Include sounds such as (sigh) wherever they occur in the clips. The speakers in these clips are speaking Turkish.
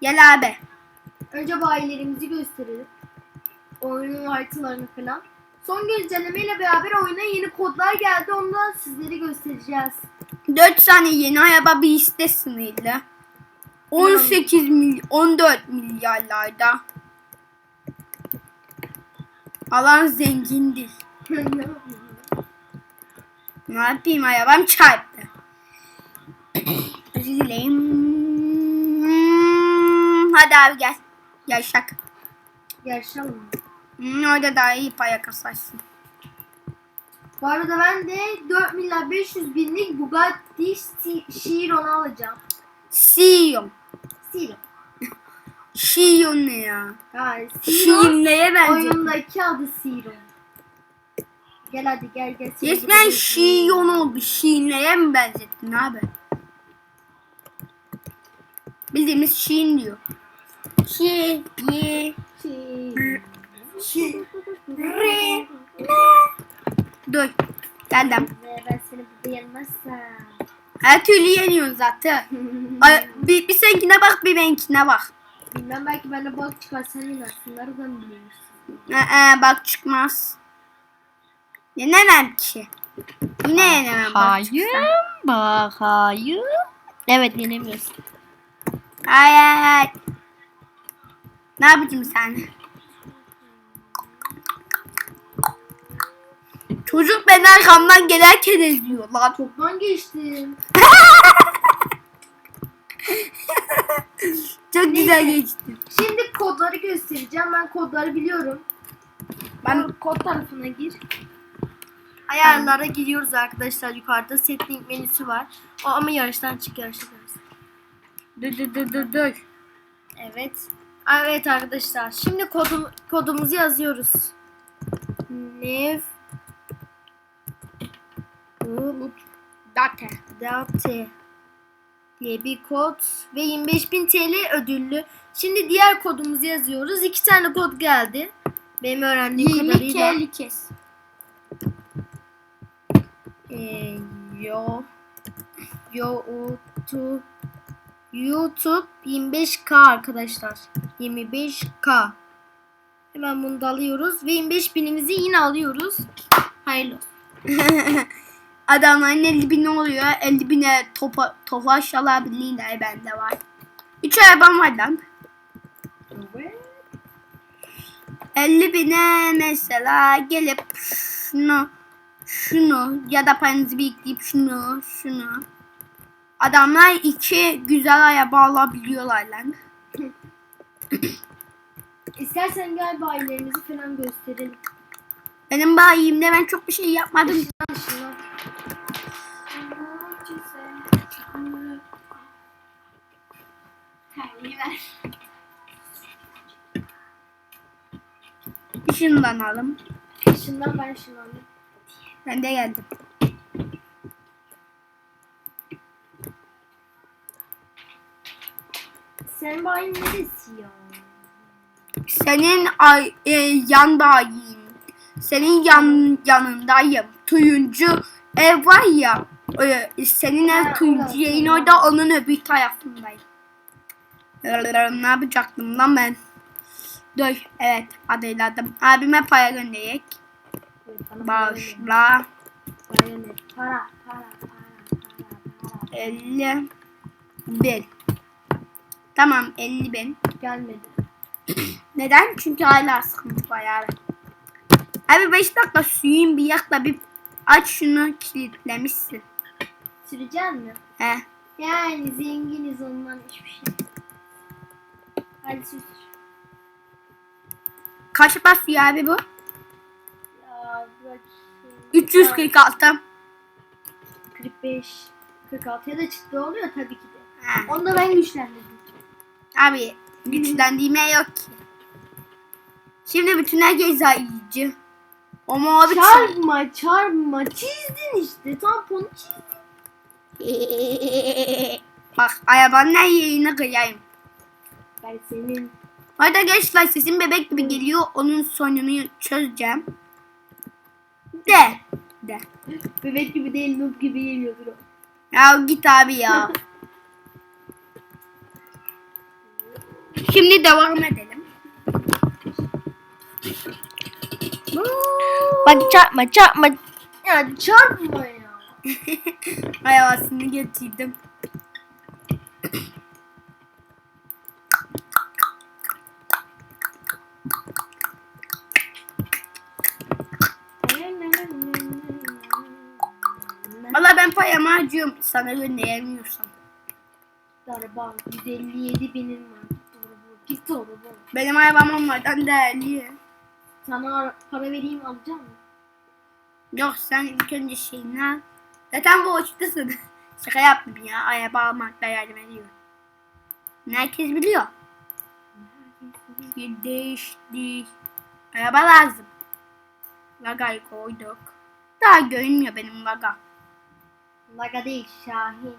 Gel abi. Önce bayilerimizi gösterelim. Oyunun haritalarını falan. Son güncellemeyle beraber oyuna yeni kodlar geldi. Onu da sizlere göstereceğiz. 4 tane yeni araba bir iste sınırlı. 18 mil 14 milyarlarda. Alan zengindir. (laughs) Ne yapayım arabam çarptı. Özür Hadi abi gel. Gel şak. Yarışalım. Hmm, orada daha iyi para kasarsın. Bu arada ben de 4 milyar 500 binlik Bugatti Chi- Chiron'u alacağım. Sion. Chiron. Sion ne ya? Yani Chiron neye benziyor? oyundaki adı Chiron. Gel hadi gel gel. Resmen Sion oldu. Şiinlere mi benzettin abi? Bildiğimiz Şiin diyor. Şi, ye, Chiron. şi, re, Dur. Geldim. Ve ben seni burada yenmezsem. Her türlü yeniyorsun zaten. Ay, bir, bir seninkine bak bir benimkine bak. Bilmem belki bende bak çıkar sen yenersin. Nereden biliyorsun? Ee, bak çıkmaz. Yenemem ki. Yine yenemem bak Hayır. çıksa. Bak hayır. Evet yenemiyorsun. Hayır. Ne yapacağım sen? Çocuk beni arkamdan gelirken eziyor lan. Çoktan geçtim. (laughs) Çok güzel geçti. Şimdi kodları göstereceğim. Ben kodları biliyorum. Ben Ben kod tarafına gir. Ayarlara giriyoruz arkadaşlar yukarıda. Setting menüsü var. O ama yarıştan çık yarıştan dur dur dur dur dur. Evet. Evet arkadaşlar. Şimdi kodum, kodumuzu yazıyoruz. Nev Date. Date diye bir kod ve 25.000 TL ödüllü. Şimdi diğer kodumuzu yazıyoruz. İki tane kod geldi. Benim öğrendiğim 20 kadarıyla. kere kes. Ee, yo yo tu YouTube 25k arkadaşlar. 25k. Hemen bunu da alıyoruz ve 25 binimizi yine alıyoruz. Hayırlı olsun. (laughs) Adamların 50 bin oluyor. 50 bine topa, tofaş alabilirler bende var. 3 arabam var lan. 50 bine mesela gelip şunu şunu ya da paranızı biriktirip şunu şunu adamlar iki güzel araba alabiliyorlar lan. (coughs) İstersen gel bayilerimizi falan gösterelim. Benim bayimde ben çok bir şey yapmadım. Şunlar. Şundan alım. Şundan ben şundan. Ben de geldim. Senin bayin neresi ya? Senin ay, e, yan bayim. Senin yan yanındayım. Tuyuncu ev var ya. E, senin ev tuyuncu yayın orada onun öbür tarafındayım. Ne yapacaktım lan ben? Dur evet adayladım. Abime para göndererek. Bağışla. Para, para, para, para, para. 50 bin. Tamam 50 bin. Gelmedi. Neden? Çünkü hala sıkıntı var abi. Abi 5 dakika suyun bir yakla bir aç şunu kilitlemişsin. Sürecek mi? He. Yani zenginiz ondan hiçbir şey. Hadi sür. Kaç basıyor abi bu? Ya bırak. 346. 45. 46'ya da çıktı oluyor tabii ki de. He. Onu da ben güçlendirdim. Abi güçlendiğime yok ki. Şimdi bütün herkes iyice. Ama abi Çarpma çarpma çizdin işte tamponu çizdin. Bak arabanın her yerini kıyayım. Ben senin Hadi gençler sesim bebek gibi geliyor. Onun sonunu çözeceğim. De. De. bebek gibi değil noob gibi geliyordur o. Ya git abi ya. (laughs) Şimdi devam edelim. Bak çarpma çarpma. Ya çarpma ya. (laughs) Ayavasını getirdim. Valla ben payamı harcıyorum. Sana gönderemiyorsam. Darba 157 binin var. Doğru bu. Git doğru bu. Benim arabam onlardan değerli. Sana ara- para vereyim alacak mısın? Yok sen ilk önce şeyini al. Zaten borçlusun. (laughs) Şaka yaptım ya. Araba almakta yardım ediyor. Herkes biliyor. Değişti. Araba lazım. Lagayı koyduk. Daha görünmüyor benim laga. Laga değil Şahin.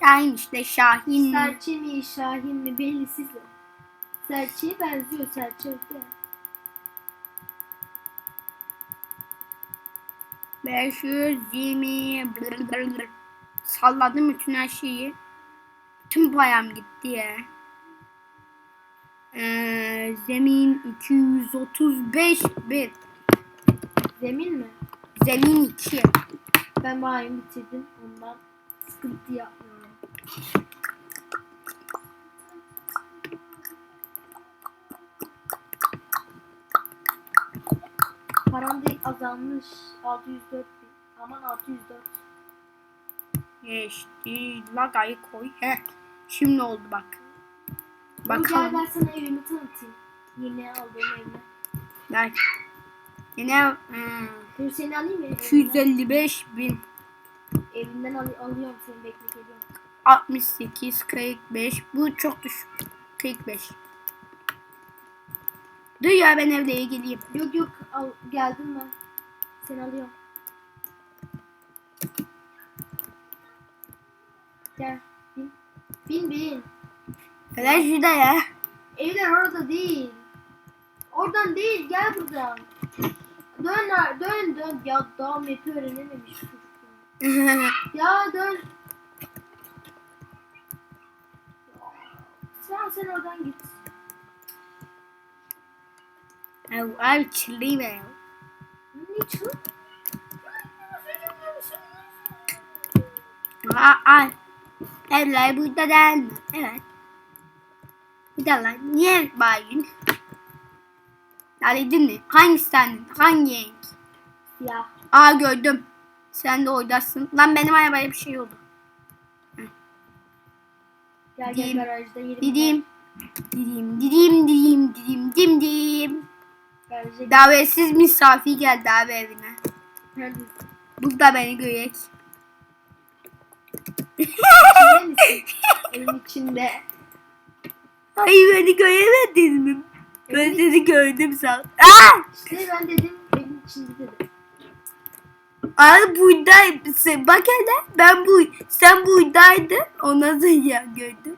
Şahin işte Şahin. Serçe mi Şahin mi bellisiz o. Serçeye benziyor serçe öte. 520 brr brr brr. Salladım bütün her şeyi. Tüm payam gitti ya. Ee, zemin 235 bin. Zemin mi? Zemin 2. Ben bayım bitirdim ondan sıkıntı yapmıyorum. Param da azalmış 604 bin. Aman 604. Geçti. Lagayı koy. Heh. Şimdi oldu bak. Bakalım. Gel ben sana evimi tanıtayım. Yeni aldığım evimi. Bak. Yine hmm, Dur seni alayım mı? Evinden, 255 bin. evinden al- alıyorum seni bekle geliyorum. 68, 45. Bu çok düşük. 45. Dur ya ben evlere geleyim. Yok yok al, geldim ben. Seni alıyorum. Gel. Bin. Bin bin. Neden şurada ya? Evler orada değil. Oradan değil gel buradan. Dön dön dön. Ya daha map'i öğrenememiş. (laughs) Ya dön. Sen sen oradan git. Ay, Abi çırlıyım ya. Niçin? Aa, ay. Evler burada değil mi? Evet. Bir de lan niye bayın? Yani mi? Hangisi senin? Hangi renk? Ya. Aa gördüm. Sen de oradasın. Lan benim arabaya bir şey oldu. Gel gel garajda yerim. Didim. Didim didim didim didim dim dim. Garaja gel. Davetsiz misafir geldi abi evine. Neredesin? Burada beni görek. İçinde misin? (laughs) Evin içinde. Hayır beni göremedin mi? Ben seni gördüm sen. Aa! İşte ben dedim evin içinde dedim. Abi buradayım. Bak hele ben bu sen buradaydın. Ondan sonra gördüm.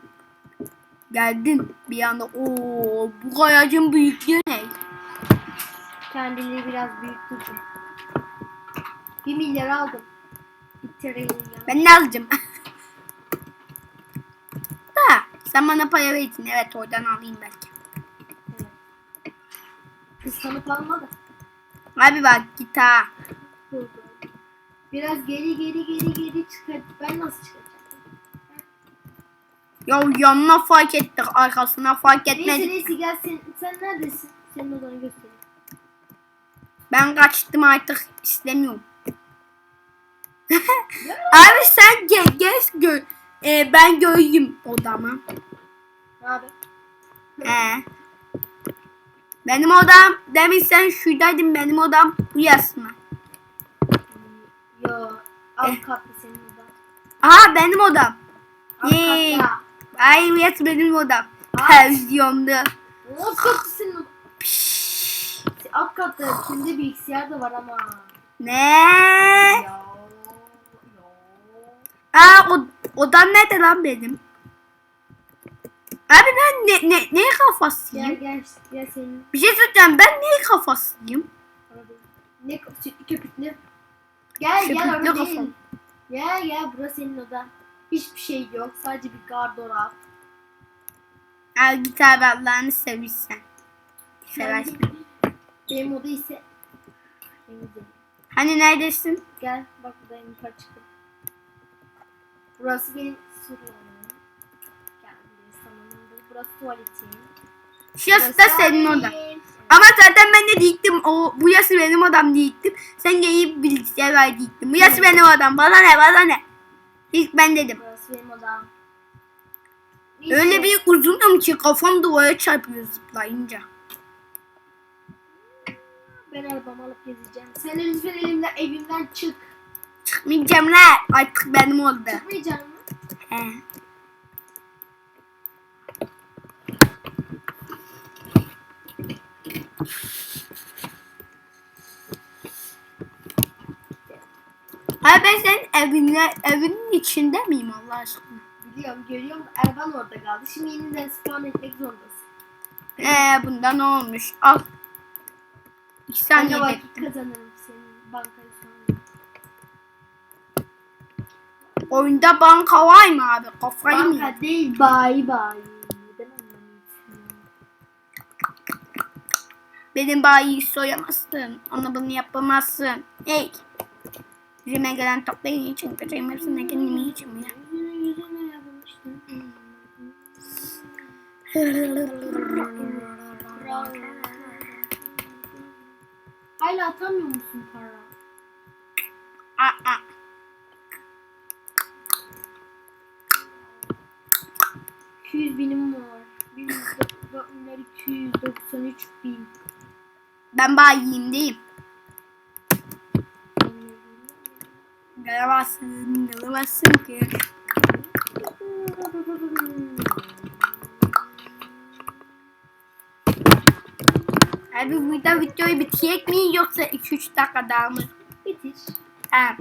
Geldin bir anda. Oo bu kayacın büyüklüğü ne? Kendiliği biraz büyüttürdüm. Bir milyar aldım. Ya. Ben ne alacağım? (laughs) da sen bana para verirsin. Evet oradan alayım belki. Evet. Kıskanıp alma da. Abi bak git ha. Biraz geri geri geri geri çıkar. Ben nasıl çıkacağım? Ya yanına fark ettik arkasına fark Neyse etmedik. neyse gel sen, sen neredesin? Senin odanı göstereyim. Ben kaçtım artık istemiyorum. Abi sen gel gel gör. Ee, ben göreyim odamı. Ne haber? Ee. Benim odam demin sen şuradaydın benim odam bu yasma. Yo. Alt Eh. katlı senin odan. Aha benim odam. Alt Yay. Ay yes benim odam. Televizyonda. Alt katlı. Alt katta içinde bilgisayar da var ama. Ne? Yo. Aa o, odam nerede lan benim? Abi ben ne, ne, neye kafasıyım? Gel gel gel senin. Bir şey söyleyeceğim ben neye kafasıyım? Ne sütlü köpüklü. Gel gel Köpüklü orada kafam. değil. Gel gel burası senin odan. Hiçbir şey yok. Sadece bir gardırop. Al git abi Allah'ını seversen. Seversen. Benim oda ise. Hani neredesin? Gel bak buradayım yukarı çıkın. Burası benim salonum. Gel salonumdur. Burası tuvaletim. Şurası da senin odan. benim. Ama zaten ben de diyecektim. O, bu yası benim odam diyecektim. Sen gelip bilgisayar var diyecektim. Bu yası benim odam. Bana ne bana ne. İlk ben dedim. Burası benim odam. Öyle bir uzunum ki kafam duvara çarpıyor zıplayınca. Ben arabamı alıp gezeceğim. Sen lütfen elimden evimden çık. Çıkmayacağım la. Artık benim oldu. Çıkmayacağım mı? He. Abi ben senin evine, evinin içinde miyim Allah aşkına? Biliyorum görüyorum Erban orada kaldı. Şimdi yeniden spawn etmek zorundasın. Ee, bunda ne olmuş? Al. İki saniye bekle. kazanırım senin bankayı sonra. Oyunda banka var mı abi? Kafayı mı? Banka değil bay bay. Neden anlamıyorsun? Benim bayiyi soyamazsın. Onu bunu yapamazsın. Hey. Yüzüme gelen toplayın için kaçayım hepsine kendimi yiyeceğim ya. Yüzüne yazmıştım. (laughs) Hala atamıyor musun para? Aa, 200 binim var. 293 bin. ben bayiyim değil. Gelemezsin, gelemezsin ki. (laughs) Abi burada videoyu bitirek mi yoksa 2-3 dakika daha mı? Bitir. Ha.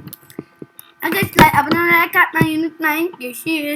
Arkadaşlar abone olarak atmayı unutmayın. Görüşürüz.